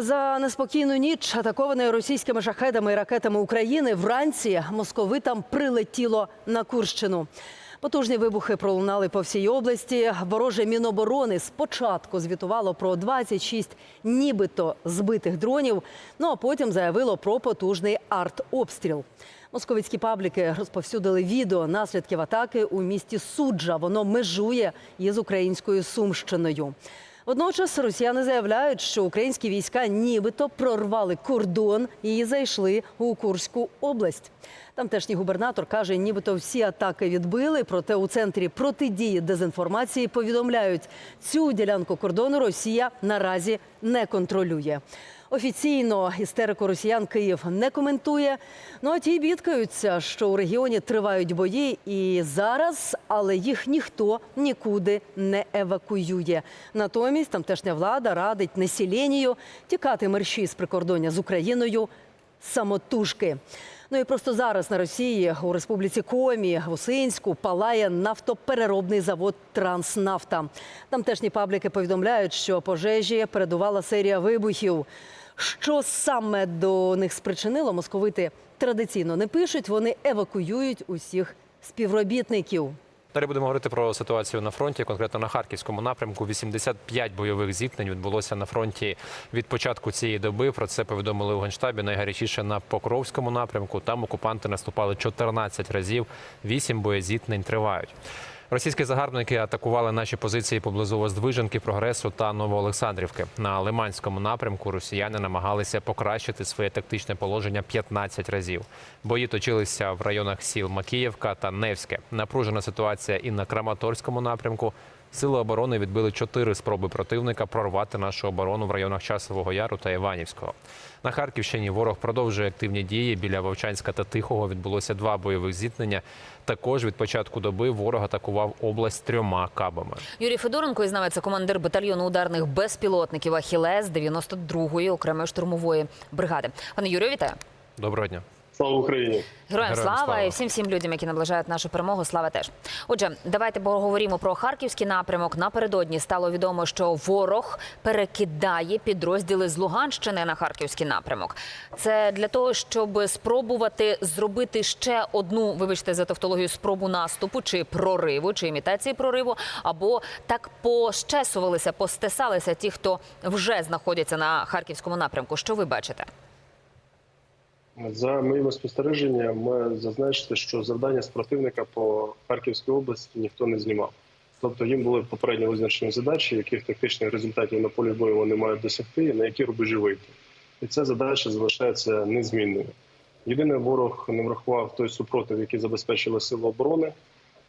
За неспокійну ніч, атакованої російськими шахедами і ракетами України, вранці московитам прилетіло на Курщину. Потужні вибухи пролунали по всій області. Вороже Міноборони спочатку звітувало про 26 нібито збитих дронів, ну а потім заявило про потужний артобстріл. Московицькі пабліки розповсюдили відео наслідків атаки у місті Суджа. Воно межує із українською Сумщиною. Водночас росіяни заявляють, що українські війська нібито прорвали кордон і зайшли у Курську область. Тамтешній губернатор каже, нібито всі атаки відбили. Проте у центрі протидії дезінформації повідомляють, цю ділянку кордону Росія наразі не контролює. Офіційно істерику росіян Київ не коментує. Ну а ті бідкаються, що у регіоні тривають бої і зараз, але їх ніхто нікуди не евакуює. Натомість тамтешня влада радить населенню тікати мерщі з прикордоння з Україною самотужки. Ну і просто зараз на Росії у республіці Комі в Усинську палає нафтопереробний завод Транснафта. Тамтешні пабліки повідомляють, що пожежі передувала серія вибухів. Що саме до них спричинило, московити традиційно не пишуть. Вони евакуюють усіх співробітників. Далі будемо говорити про ситуацію на фронті, конкретно на харківському напрямку. 85 бойових зіткнень відбулося на фронті від початку цієї доби. Про це повідомили у генштабі. Найгарячіше на Покровському напрямку. Там окупанти наступали 14 разів. 8 боєзіткнень тривають. Російські загарбники атакували наші позиції поблизу Воздвиженки, Прогресу та Новоолександрівки. На Лиманському напрямку росіяни намагалися покращити своє тактичне положення 15 разів. Бої точилися в районах сіл Макіївка та Невське. Напружена ситуація і на Краматорському напрямку. Сили оборони відбили чотири спроби противника прорвати нашу оборону в районах Часового Яру та Іванівського. На Харківщині ворог продовжує активні дії. Біля Вовчанська та Тихого відбулося два бойових зіткнення. Також від початку доби ворог атакував область трьома кабами. Юрій Федоренко із нами це командир батальйону ударних безпілотників Ахілес 92-ї окремої штурмової бригади. Пане Юрію, вітаю. Доброго дня. Слава Україні! Героям слава, слава. і всім всім людям, які наближають нашу перемогу. Слава теж. Отже, давайте поговоримо про харківський напрямок. Напередодні стало відомо, що ворог перекидає підрозділи з Луганщини на харківський напрямок. Це для того, щоб спробувати зробити ще одну, вибачте за тавтологію, спробу наступу чи прориву, чи імітації прориву, або так пощесувалися, постесалися ті, хто вже знаходяться на харківському напрямку. Що ви бачите? За моїми спостереженнями, ми зазначити, що завдання з противника по Харківській області ніхто не знімав. Тобто їм були попередньо визначені задачі, яких тактичних результатів на полі бою вони мають досягти, і на які рубежі вийти. І ця задача залишається незмінною. Єдине, ворог не врахував той супротив, який забезпечили сили оборони,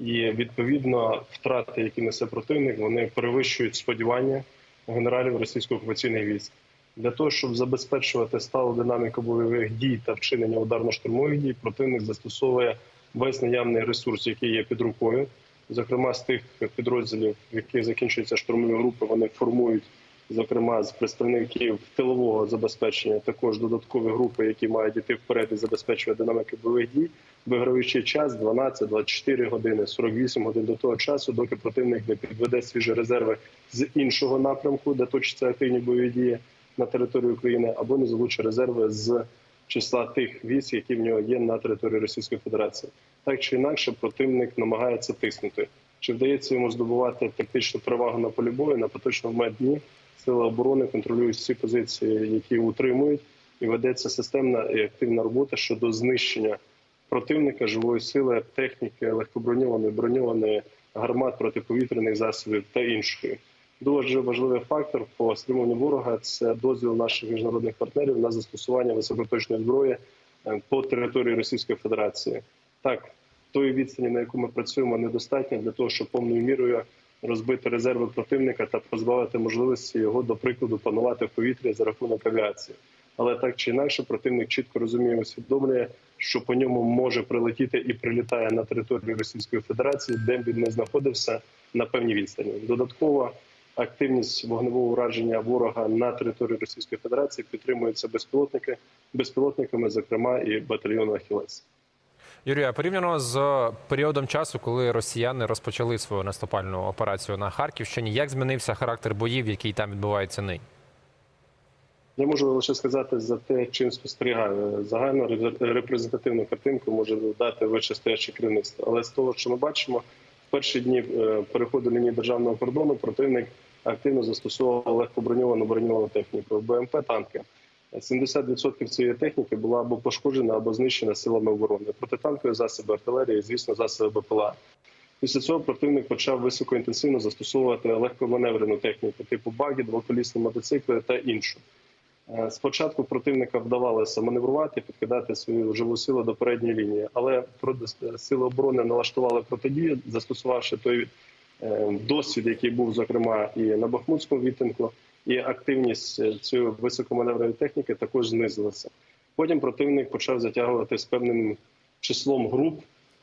і відповідно втрати, які несе противник, вони перевищують сподівання генералів російсько-окупаційних військ. Для того щоб забезпечувати сталу динаміку бойових дій та вчинення ударно-штурмових дій, противник застосовує весь наявний ресурс, який є під рукою. Зокрема, з тих підрозділів, в яких закінчуються штурмові групи, вони формують, зокрема, з представників тилового забезпечення, також додаткові групи, які мають йти вперед і забезпечувати динаміку бойових дій, виграючи час 12, 24 години, 48 годин до того часу, доки противник не підведе свіжі резерви з іншого напрямку, де точаться активні бойові дії на території України, або не залучить резерви з числа тих військ, які в нього є на території Російської Федерації. Так чи інакше, противник намагається тиснути. Чи вдається йому здобувати тактичну перевагу на полі бою на поточному момент дні? Сили оборони контролюють всі позиції, які утримують, і ведеться системна і активна робота щодо знищення противника живої сили, техніки, легкоброньованої, броньованої гармат протиповітряних засобів та іншої. Дуже важливий фактор по стримуванню ворога це дозвіл наших міжнародних партнерів на застосування високоточної зброї е, по території Російської Федерації. Так, тої відстані, на яку ми працюємо, недостатньо для того, щоб повною мірою розбити резерви противника та позбавити можливості його, до прикладу, панувати в повітрі за рахунок авіації. Але так чи інакше, противник чітко розуміє, усвідомлює, що по ньому може прилетіти і прилітає на територію Російської Федерації, де б він не знаходився на певній відстані. Додатково активність вогневого ураження ворога на території Російської Федерації підтримується безпілотники безпілотниками, зокрема і батальйону Ахілес. Юрія, порівняно з періодом часу, коли росіяни розпочали свою наступальну операцію на Харківщині, як змінився характер боїв, який там відбувається нині? Я можу лише сказати за те, чим спостерігаю. Загально ре- репрезентативну картинку може дати вищестояче керівництво. Але з того, що ми бачимо, перші дні е, переходу лінії державного кордону противник активно застосовував легкоброньовану броньовану техніку БМП танки. 70% цієї техніки була або пошкоджена, або знищена силами оборони. Протитанкові засоби артилерії, звісно, засоби БПЛА. Після цього противник почав високоінтенсивно застосовувати легкоманеврену техніку, типу баги, двоколісні мотоцикли та іншу. Е, Спочатку противника вдавалося маневрувати, підкидати свою живу силу до передньої лінії, але проти- сили оборони налаштували протидію, застосувавши той е, досвід, який був зокрема і на Бахмутському відтинку, і активність е, цієї високоманевреної техніки також знизилася. Потім противник почав затягувати з певним числом груп,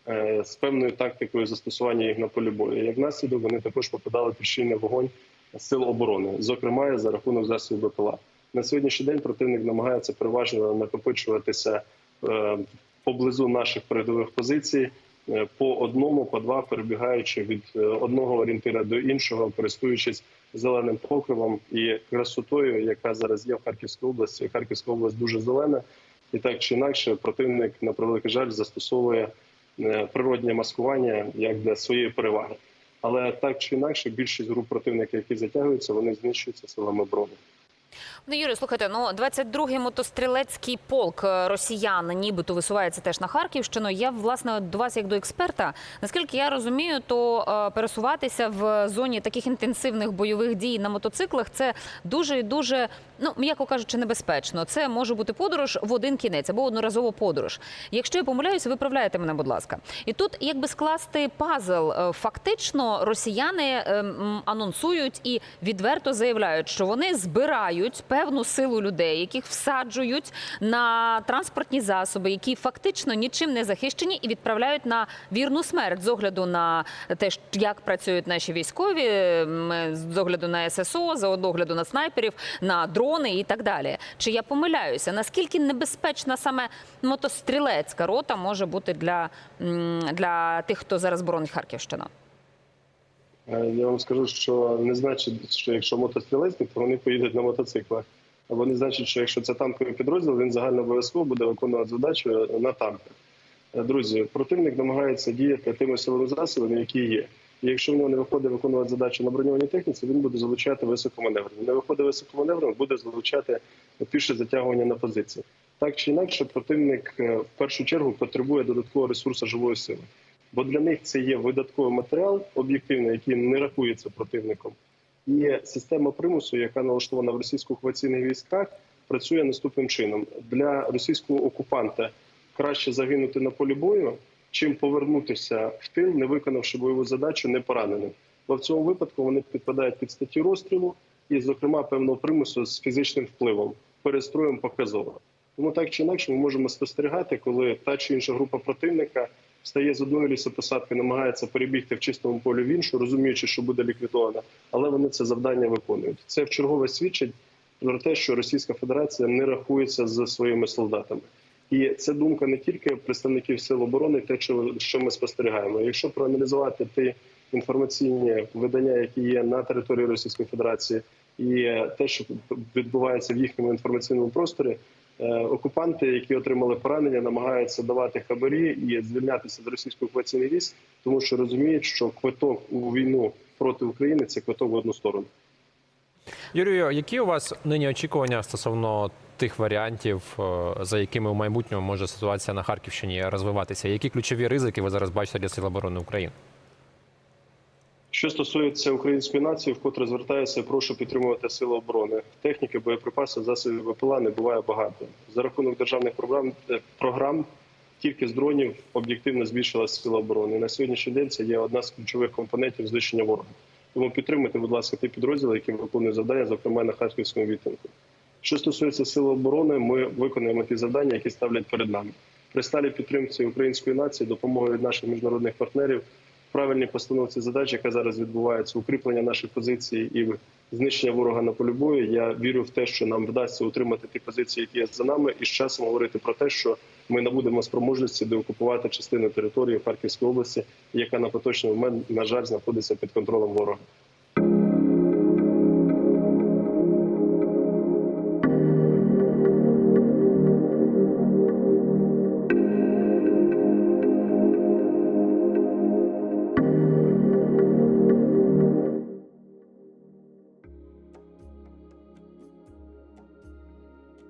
е, з певною тактикою застосування їх на полі бою. Як наслідок вони також попадали під щільний вогонь сил оборони, зокрема за рахунок засобів БПЛА. На сьогоднішній день противник намагається переважно накопичуватися е, поблизу наших передових позицій е, по одному, по два, перебігаючи від е, одного орієнтира до іншого, користуючись зеленим покривом і красотою, яка зараз є в Харківській області. Харківська область дуже зелена, і так чи інакше, противник на превеликий жаль застосовує природнє маскування як для своєї переваги. Але так чи інакше, більшість груп противника, які затягуються, вони знищуються силами оборони. Ну, Юрій, слухайте, ну 22-й мотострілецький полк е, росіян нібито висувається теж на Харківщину. Я власне до вас, як до експерта, наскільки я розумію, то е, пересуватися в зоні таких інтенсивних бойових дій на мотоциклах це дуже і дуже, ну м'яко кажучи, небезпечно. Це може бути подорож в один кінець або одноразова подорож. Якщо я помиляюся, виправляйте мене, будь ласка. І тут, якби скласти пазл, е, фактично росіяни е, анонсують і відверто заявляють, що вони збирають певну силу людей, яких всаджують на транспортні засоби, які фактично нічим не захищені, і відправляють на вірну смерть з огляду на те, як працюють наші військові, з огляду на ССО, з огляду на снайперів, на дрони і так далі. Чи я помиляюся? Наскільки небезпечна саме мотострілецька рота може бути для, для тих, хто зараз боронить Харківщину? Е, Я вам скажу, що не значить, що якщо мотострілецькі, то вони поїдуть на мотоциклах. Або не значить, що якщо це танковий підрозділ, він загально обов'язково буде виконувати задачу на танках. Е, Друзі, противник намагається діяти тими силовими засобами, які є. І якщо в нього не виходить виконувати задачу на броньованій техніці, він буде залучати високоманеврення. Не виходить високоманеврення, буде залучати піше затягування на позиції. Так чи інакше, противник е, в першу чергу потребує додаткового ресурсу живої сили. Бо для них це є видатковий матеріал об'єктивний, який не рахується противником. І система примусу, яка налаштована в російсько-окупаційних військах, працює наступним чином: для російського окупанта краще загинути на полі бою, чим повернутися в тил, не виконавши бойову задачу, не пораненим. Бо в цьому випадку вони підпадають під статті розстрілу і, зокрема, певного примусу з фізичним впливом, перестроєм показово. Тому так чи інакше ми можемо спостерігати, коли та чи інша група противника встає з одної лісопосадки, намагається перебігти в чистому полі в іншу, розуміючи, що буде ліквідована, але вони це завдання виконують. Це в чергове свідчить про те, що Російська Федерація не рахується з своїми солдатами. І це думка не тільки представників сил оборони, те, що, ми спостерігаємо. Якщо проаналізувати ті інформаційні видання, які є на території Російської Федерації, і те, що відбувається в їхньому інформаційному просторі, окупанти, які отримали поранення, намагаються давати хабарі і звільнятися з російської окупаційної військ, тому що розуміють, що квиток у війну проти України це квиток в одну сторону. Юрію, які у вас нині очікування стосовно тих варіантів, е, за якими в майбутньому може ситуація на Харківщині розвиватися? Які ключові ризики ви зараз бачите для Сил оборони України? Що стосується української нації, вкотре звертаюся, прошу підтримувати сили оборони. Техніки, боєприпаси, засобів ВПЛА не буває багато. За рахунок державних програм е, програм тільки з дронів об'єктивно збільшилася сила оборони. На сьогоднішній день це є одна з ключових компонентів знищення ворога. Тому підтримуйте, будь ласка, ті підрозділи, які виконують завдання, зокрема на харківському відтинку. Що стосується сил оборони, ми виконуємо ті завдання, які ставлять перед нами. При сталі підтримці української нації, допомогою від наших міжнародних партнерів, правильній постановці задач, яка зараз відбувається, укріплення наших позицій і знищення ворога на полі бою. Я вірю в те, що нам вдасться утримати ті позиції, які є за нами, і з часом говорити про те, що ми набудемо спроможності деокупувати частину території Харківської області, яка на поточний момент, на жаль, знаходиться під контролем ворога.